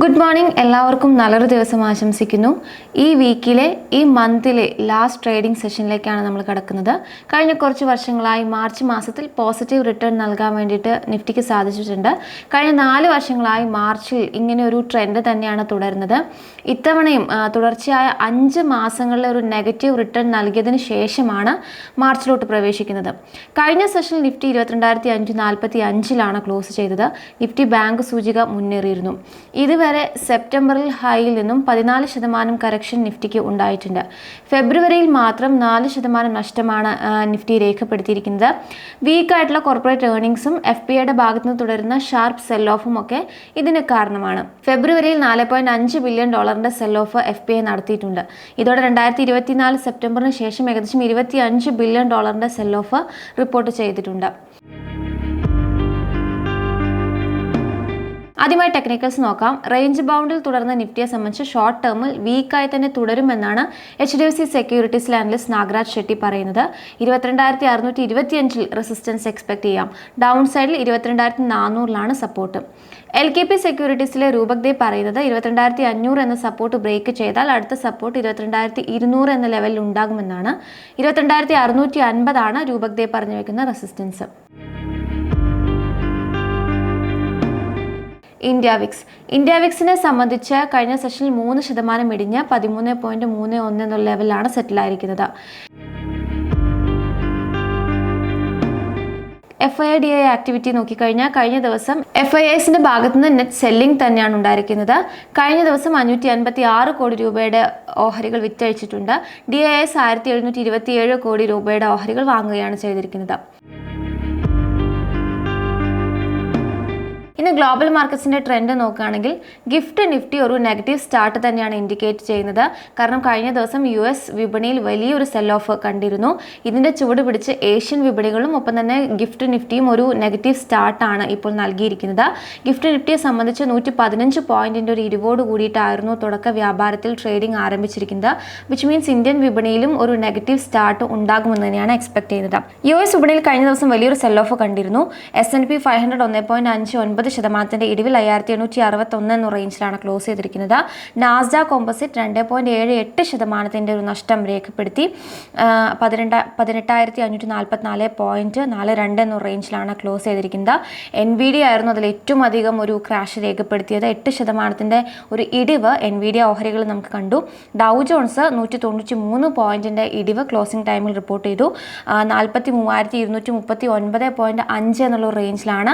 Good morning എല്ലാവർക്കും നല്ലൊരു ദിവസം ആശംസിക്കുന്നു. ഈ വീക്കിലെ ഈ മന്തിലെ ലാസ്റ്റ് ട്രേഡിംഗ് സെഷനിലേക്കാണ് നമ്മൾ കിടക്കുന്നത്. കഴിഞ്ഞ കുറച്ച് വർഷങ്ങളായി മാർച്ച് മാസത്തിൽ പോസിറ്റീവ് റിട്ടേൺ നൽകാൻ വേണ്ടിയിട്ട് നിഫ്റ്റിക്ക് സാധിച്ചിട്ടുണ്ട്. കഴിഞ്ഞ നാല് വർഷങ്ങളായി മാർച്ചിൽ ഇങ്ങനെ ഒരു ട്രെൻഡ് തന്നെയാണ് തുടരുന്നത്. ഇത്തവണയും തുടർച്ചയായ അഞ്ച് മാസങ്ങളിലെ ഒരു നെഗറ്റീവ് റിട്ടേൺ നൽകിയതിന് ശേഷമാണ് മാർച്ചിലോട്ട് പ്രവേശിക്കുന്നത്. കഴിഞ്ഞ സെഷനിൽ നിഫ്റ്റി ഇരുപത്തിരണ്ടായിരത്തി അഞ്ച് നാൽപ്പത്തി അഞ്ചിലാണ് ക്ലോസ് ചെയ്തത്. നിഫ്റ്റി ബാങ്ക് സൂചിക മുന്നേറിയിരുന്നു. ഇതുവരെ സെപ്റ്റംബറിൽ ഹൈയിൽ നിന്നും പതിനാല് ശതമാനം കറക്ഷൻ നിഫ്റ്റിക്ക് ഉണ്ടായിട്ടുണ്ട്. ഫെബ്രുവരിയിൽ മാത്രം നാല് ശതമാനം നഷ്ടമാണ് നിഫ്റ്റി രേഖപ്പെടുത്തിയിരിക്കുന്നത്. വീക്കായിട്ടുള്ള കോർപ്പറേറ്റ് ഏർണിംഗ്സും എഫ് പി ഐയുടെ ഭാഗത്തു നിന്ന് തുടരുന്ന ഷാർപ്പ് സെൽ ഓഫും ഒക്കെ ഇതിന് കാരണമാണ്. ഫെബ്രുവരിയിൽ നാല് പോയിന്റ് അഞ്ച് ബില്യൺ ഡോളറിന്റെ sell off F P I നടത്തിയിട്ടുണ്ട്. ഇതോടെ രണ്ടായിരത്തി ഇരുപത്തിനാല് സെപ്റ്റംബറിന് ശേഷം ഏകദേശം ഇരുപത്തി അഞ്ച് ബില്യൺ ഡോളറിന്റെ സെൽ ഓഫ് റിപ്പോർട്ട് ചെയ്തിട്ടുണ്ട്. ആദ്യമായി ടെക്നിക്കൽസ് നോക്കാം. റേഞ്ച് ബൗണ്ടിൽ തുടർന്ന് നിഫ്റ്റിയെ സംബന്ധിച്ച് ഷോർട്ട് ടേമിൽ വീക്കായി തന്നെ തുടരുമെന്നാണ് എച്ച് ഡി എഫ് സി സെക്യൂരിറ്റീസിലെ അനലിസ്റ്റ് നാഗരാജ് ഷെട്ടി പറയുന്നത്. ഇരുപത്തിരണ്ടായിരത്തി അറുന്നൂറ്റി ഇരുപത്തിയഞ്ചിൽ റെസിസ്റ്റൻസ് എക്സ്പെക്ട് ചെയ്യാം. ഡൗൺ സൈഡിൽ ഇരുപത്തിരണ്ടായിരത്തി നാനൂറിലാണ് സപ്പോർട്ട് എൽ കെ പി സെക്യൂരിറ്റീസിലെ രൂപക് ദേവ് പറയുന്നത് ഇരുപത്തിരണ്ടായിരത്തി അഞ്ഞൂറ് എന്ന സപ്പോർട്ട് ബ്രേക്ക് ചെയ്താൽ അടുത്ത സപ്പോർട്ട് ഇരുപത്തിരണ്ടായിരത്തി ഇരുന്നൂറ് എന്ന ലെവലിൽ ഉണ്ടാകുമെന്നാണ്. ഇരുപത്തിരണ്ടായിരത്തി അറുന്നൂറ്റി അൻപതാണ് രൂപക് പറഞ്ഞു വെക്കുന്ന റെസിസ്റ്റൻസ് ഇന്ത്യ വിക്സ് ഇന്ത്യ വിക്സിനെ സംബന്ധിച്ച് കഴിഞ്ഞ സെഷനിൽ മൂന്ന് ശതമാനം ഇടിഞ്ഞ് പതിമൂന്ന് പോയിന്റ് മൂന്ന് ഒന്ന് എന്നുള്ള ലെവലിലാണ് സെറ്റിലായിരിക്കുന്നത്. F I D I activity നോക്കിക്കഴിഞ്ഞാൽ കഴിഞ്ഞ ദിവസം എഫ് ഐ ഐസിന്റെ ഭാഗത്തു നിന്ന് നെറ്റ് സെല്ലിംഗ് തന്നെയാണ് ഉണ്ടായിരിക്കുന്നത്. കഴിഞ്ഞ ദിവസം അഞ്ഞൂറ്റി അൻപത്തി ആറ് കോടി രൂപയുടെ ഓഹരികൾ വിറ്റഴിച്ചിട്ടുണ്ട്. ഡി ഐ എസ് ആയിരത്തി എഴുന്നൂറ്റി ഇരുപത്തിയേഴ് കോടി രൂപയുടെ ഓഹരികൾ വാങ്ങുകയാണ് ചെയ്തിരിക്കുന്നത്. ഇന്ന് ഗ്ലോബൽ മാർക്കറ്റ്സിന്റെ ട്രെൻഡ് നോക്കുകയാണെങ്കിൽ ഗിഫ്റ്റ് നിഫ്റ്റി ഒരു നെഗറ്റീവ് സ്റ്റാർട്ട് തന്നെയാണ് ഇൻഡിക്കേറ്റ് ചെയ്യുന്നത്. കാരണം കഴിഞ്ഞ ദിവസം യു എസ് വിപണിയിൽ വലിയൊരു സെൽ ഓഫ് കണ്ടിരുന്നു. ഇതിന്റെ ചുവട് പിടിച്ച് ഏഷ്യൻ വിപണികളും ഒപ്പം തന്നെ ഗിഫ്റ്റ് നിഫ്റ്റിയും ഒരു നെഗറ്റീവ് സ്റ്റാർട്ടാണ് ഇപ്പോൾ നൽകിയിരിക്കുന്നത്. ഗിഫ്റ്റ് നിഫ്റ്റിയെ സംബന്ധിച്ച് നൂറ്റി പതിനഞ്ച് പോയിന്റിന്റെ ഒരു ഇരുവോട് കൂടിയിട്ടായിരുന്നു തുടക്ക വ്യാപാരത്തിൽ ട്രേഡിംഗ് ആരംഭിച്ചിരിക്കുന്നത്. വിച്ച് മീൻസ് ഇന്ത്യൻ വിപണിയിലും ഒരു നെഗറ്റീവ് സ്റ്റാർട്ട് ഉണ്ടാകുമെന്ന് തന്നെയാണ് എക്സ്പെക്ട് ചെയ്യുന്നത്. യു എസ് വിപണിയിൽ കഴിഞ്ഞ ദിവസം വലിയൊരു സെൽ ഓഫ് കണ്ടിരുന്നു. S and P five hundred ഒന്ന് പോയിന്റ് അഞ്ച് ഒൻപത് ശതമാനത്തിന്റെ ഇടിവിൽ അയ്യായിരത്തി എണ്ണൂറ്റി അറുപത്തി ഒന്ന് എന്ന റേഞ്ചിലാണ് ക്ലോസ് ചെയ്തിരിക്കുന്നത്. നാസ്ഡ കോമ്പസിറ്റ് രണ്ട് പോയിന്റ് ഏഴ് എട്ട് ശതമാനത്തിന്റെ ഒരു നഷ്ടം രേഖപ്പെടുത്തി. പതിനെണ്ട പതിനെട്ടായിരത്തി അഞ്ഞൂറ്റി നാൽപ്പത്തിനാല് പോയിന്റ് നാല് രണ്ട് എന്ന റേഞ്ചിലാണ് ക്ലോസ് ചെയ്തിരിക്കുന്നത്. എൻ വി ഡി ആയിരുന്നു അതിൽ ഏറ്റവും അധികം ഒരു ക്രാഷ് രേഖപ്പെടുത്തിയത്. എട്ട് ശതമാനത്തിന്റെ ഒരു ഇടിവ് എൻ വി ഡി ഓഹരികൾ നമുക്ക് കണ്ടു. ഡൗ ജോൺസ് നൂറ്റി തൊണ്ണൂറ്റി മൂന്ന് പോയിന്റിന്റെ ഇടിവ് ക്ലോസിംഗ് ടൈമിൽ റിപ്പോർട്ട് ചെയ്തു. നാൽപ്പത്തി മൂവായിരത്തി ഇരുന്നൂറ്റി മുപ്പത്തി ഒൻപത് പോയിന്റ് അഞ്ച് എന്നുള്ള റേഞ്ചിലാണ്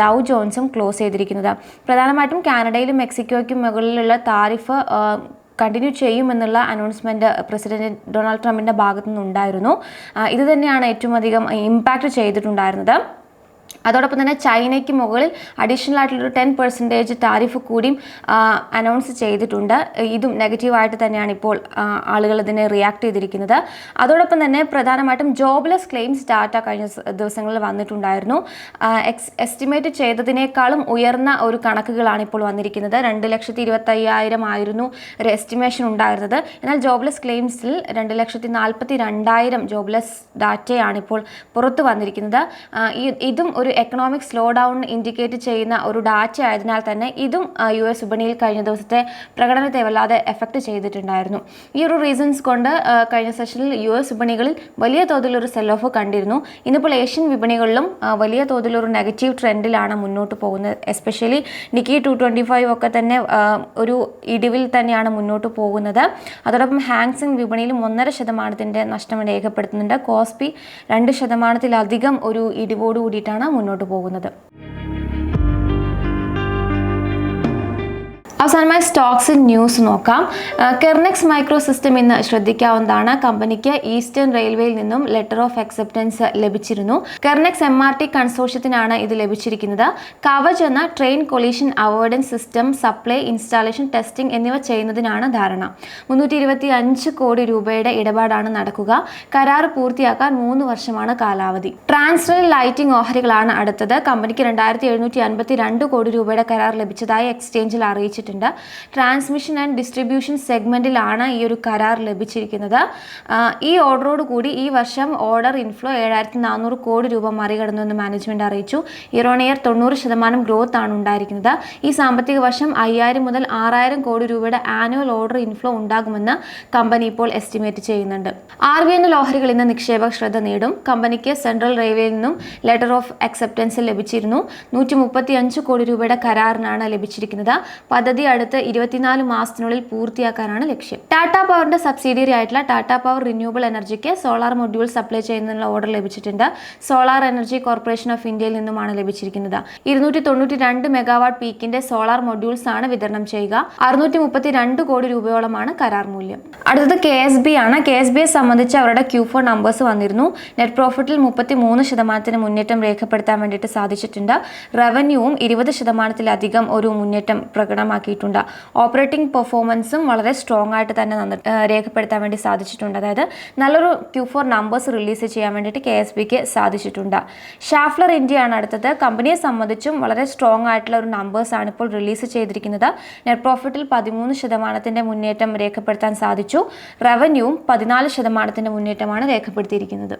ഡൗ ജോൺസും ക്ലോസ് ചെയ്തിരിക്കുന്നത്. പ്രധാനമായിട്ടും കാനഡയിലും മെക്സിക്കോയ്ക്കും മുകളിലുള്ള താരിഫ് കണ്ടിന്യൂ ചെയ്യുമെന്നുള്ള അനൗൺസ്മെന്റ് പ്രസിഡന്റ് ഡൊണാൾഡ് ട്രംപിന്റെ ഭാഗത്തു നിന്നുണ്ടായിരുന്നു ഇത് തന്നെയാണ് ഏറ്റവും അധികം ഇമ്പാക്റ്റ് ചെയ്തിട്ടുണ്ടായിരുന്നത്. അതോടൊപ്പം തന്നെ ചൈനയ്ക്ക് മുകളിൽ അഡീഷണൽ ആയിട്ടുള്ളൊരു ടെൻ പെർസെന്റേജ് ടാരിഫ് കൂടിയും അനൗൺസ് ചെയ്തിട്ടുണ്ട്. ഇതും നെഗറ്റീവായിട്ട് തന്നെയാണ് ഇപ്പോൾ ആളുകൾ ഇതിനെ റിയാക്ട് ചെയ്തിരിക്കുന്നത്. അതോടൊപ്പം തന്നെ പ്രധാനമായിട്ടും ജോബ്ലെസ് ക്ലെയിംസ് ഡാറ്റ കഴിഞ്ഞ ദിവസങ്ങളിൽ വന്നിട്ടുണ്ടായിരുന്നു. എക്സ് എസ്റ്റിമേറ്റ് ചെയ്തതിനേക്കാളും ഉയർന്ന ഒരു കണക്കുകളാണ് ഇപ്പോൾ വന്നിരിക്കുന്നത്. രണ്ട് ലക്ഷത്തി ഇരുപത്തയ്യായിരം ആയിരുന്നു ഒരു എസ്റ്റിമേഷൻ ഉണ്ടായിരുന്നത്. എന്നാൽ ജോബ്ലെസ് ക്ലെയിംസിൽ രണ്ട് ലക്ഷത്തി നാൽപ്പത്തി രണ്ടായിരം ജോബ്ലെസ് ഡാറ്റയാണ് ഇപ്പോൾ പുറത്തു വന്നിരിക്കുന്നത്. ഇതും ഒരു എക്കണോമിക് സ്ലോ ഡൗൺ ഇൻഡിക്കേറ്റ് ചെയ്യുന്ന ഒരു ഡാറ്റ ആയതിനാൽ തന്നെ ഇതും യു എസ് വിപണിയിൽ കഴിഞ്ഞ ദിവസത്തെ പ്രകടനത്തെ വല്ലാതെ എഫക്റ്റ് ചെയ്തിട്ടുണ്ടായിരുന്നു. ഈ ഒരു റീസൺസ് കൊണ്ട് കഴിഞ്ഞ സെഷനിൽ യു എസ് വിപണികളിൽ വലിയ തോതിലൊരു സെൽ ഓഫ് കണ്ടിരുന്നു. ഇന്നിപ്പോൾ ഏഷ്യൻ വിപണികളിലും വലിയ തോതിലൊരു നെഗറ്റീവ് ട്രെൻഡിലാണ് മുന്നോട്ട് പോകുന്നത്. Especially Nikkei two twenty five ഒക്കെ തന്നെ ഒരു ഇടിവിൽ തന്നെയാണ് മുന്നോട്ട് പോകുന്നത്. അതോടൊപ്പം ഹാങ്സിങ് വിപണിയിലും ഒന്നര ശതമാനത്തിന്റെ നഷ്ടം രേഖപ്പെടുത്തുന്നുണ്ട്. കോസ്പി രണ്ട് ശതമാനത്തിലധികം ഒരു ഇടിവോട് കൂടിയിട്ടാണ് മുന്നോട്ട് പോകുന്നത് അവസാനമായി സ്റ്റോക്സ് ന്യൂസ് നോക്കാം. കെർനെക്സ് മൈക്രോ സിസ്റ്റം ഇന്ന് ശ്രദ്ധിക്കാവുന്നതാണ്. കമ്പനിക്ക് ഈസ്റ്റേൺ റെയിൽവേയിൽ നിന്നും ലെറ്റർ ഓഫ് അക്സെപ്റ്റൻസ് ലഭിച്ചിരുന്നു. കെർനെക്സ് എം ആർ ടി കൺസോഷ്യത്തിനാണ് ഇത് ലഭിച്ചിരിക്കുന്നത്. കവച് എന്ന train collision avoidance system supply installation testing എന്നിവ ചെയ്യുന്നതിനാണ് ധാരണ. മുന്നൂറ്റി ഇരുപത്തി അഞ്ച് കോടി രൂപയുടെ ഇടപാടാണ് നടക്കുക. കരാർ പൂർത്തിയാക്കാൻ മൂന്ന് വർഷമാണ് കാലാവധി. ട്രാൻസ്ഫർ ലൈറ്റിംഗ് ഓഹരികളാണ് അടുത്തത്. കമ്പനിക്ക് രണ്ടായിരത്തി എഴുന്നൂറ്റി അൻപത്തി രണ്ട് കോടി രൂപയുടെ കരാർ ലഭിച്ചതായി എക്സ്ചേഞ്ചിൽ അറിയിച്ചിട്ടുണ്ട്. ലഭിച്ചിട്ടുണ്ട് ട്രാൻസ്മിഷൻ ആൻഡ് ഡിസ്ട്രിബ്യൂഷൻ സെഗ്മെന്റിലാണ് ഈ ഒരു കരാർ ലഭിച്ചിരിക്കുന്നത്. ഈ ഓർഡറോട് കൂടി ഈ വർഷം ഓർഡർ ഇൻഫ്ലോ ഏഴായിരത്തി നാനൂറ് കോടി രൂപ മറികടന്നു എന്ന് മാനേജ്മെന്റ് അറിയിച്ചു. ഇയർ ഓൺ ഇയർ തൊണ്ണൂറ് ശതമാനം ഗ്രോത്ത് ആണ് ഉണ്ടായിരിക്കുന്നത്. ഈ സാമ്പത്തിക വർഷം അയ്യായിരം മുതൽ ആറായിരം കോടി രൂപയുടെ ആനുവൽ ഓർഡർ ഇൻഫ്ലോ ഉണ്ടാകുമെന്ന് കമ്പനി ഇപ്പോൾ എസ്റ്റിമേറ്റ് ചെയ്യുന്നുണ്ട്. ആർ ബി എൻ ഓഹരികൾ ഇന്ന് നിക്ഷേപക ശ്രദ്ധ നേടും. കമ്പനിക്ക് സെൻട്രൽ റെയിൽവേയിൽ നിന്നും ലെറ്റർ ഓഫ് അക്സെപ്റ്റൻസ് ലഭിച്ചിരുന്നു. നൂറ്റി കോടി രൂപയുടെ കരാറിനാണ് ലഭിച്ചിരിക്കുന്നത്. പദ്ധതി അടുത്ത് ഇരുപത്തിനാല് മാസത്തിനുള്ളിൽ പൂർത്തിയാക്കാനാണ് ലക്ഷ്യം. ടാറ്റ പവറിന്റെ സബ്സിഡിയറി ആയിട്ടുള്ള ടാറ്റ പവർ റിന്യൂവബിൾ എനർജിക്ക് സോളാർ മൊഡ്യൂൾ സപ്ലൈ ചെയ്യുന്നതിനുള്ള ഓർഡർ ലഭിച്ചിട്ടുണ്ട്. സോളാർ എനർജി കോർപ്പറേഷൻ ഓഫ് ഇന്ത്യയിൽ നിന്നുമാണ് ലഭിച്ചിരിക്കുന്നത്. ഇരുന്നൂറ്റി തൊണ്ണൂറ്റി രണ്ട് മെഗാവാട്ട് പീക്കിന്റെ സോളാർ മൊഡ്യൂൾസ് ആണ് വിതരണം ചെയ്യുക. അറുന്നൂറ്റി മുപ്പത്തി രണ്ട് കോടി രൂപയോളമാണ് കരാർ മൂല്യം. അടുത്തത് കെ എസ് ബി ആണ്. കെ എസ് ബിയെ സംബന്ധിച്ച് അവരുടെ ക്യൂ ഫോർ നമ്പേഴ്സ് വന്നിരുന്നു. നെറ്റ് പ്രോഫിറ്റിൽ മുപ്പത്തി മൂന്ന് ശതമാനത്തിന് മുന്നേറ്റം രേഖപ്പെടുത്താൻ വേണ്ടിയിട്ട് സാധിച്ചിട്ടുണ്ട്. റവന്യൂവും ഇരുപത് ശതമാനത്തിലധികം ഒരു മുന്നേറ്റം പ്രകടമാക്കിയിട്ടുണ്ട് ഓപ്പറേറ്റിംഗ് പെർഫോമൻസും വളരെ സ്ട്രോങ് ആയിട്ട് തന്നെ രേഖപ്പെടുത്താൻ വേണ്ടി സാധിച്ചിട്ടുണ്ട്. അതായത് നല്ലൊരു ക്യൂ ഫോർ നമ്പേഴ്സ് റിലീസ് ചെയ്യാൻ വേണ്ടിയിട്ട് കെ എസ് ബിക്ക് സാധിച്ചിട്ടുണ്ട്. ഷാഫ്ലർ ഇന്ത്യയാണ് അടുത്തത്. കമ്പനിയെ സംബന്ധിച്ചും വളരെ സ്ട്രോങ് ആയിട്ടുള്ള ഒരു നമ്പേഴ്സ് ആണ് ഇപ്പോൾ റിലീസ് ചെയ്തിരിക്കുന്നത്. നെറ്റ് പ്രോഫിറ്റിൽ പതിമൂന്ന് ശതമാനത്തിന്റെ മുന്നേറ്റം രേഖപ്പെടുത്താൻ സാധിച്ചു. റവന്യൂവും പതിനാല് ശതമാനത്തിന്റെ മുന്നേറ്റമാണ് രേഖപ്പെടുത്തിയിരിക്കുന്നത്.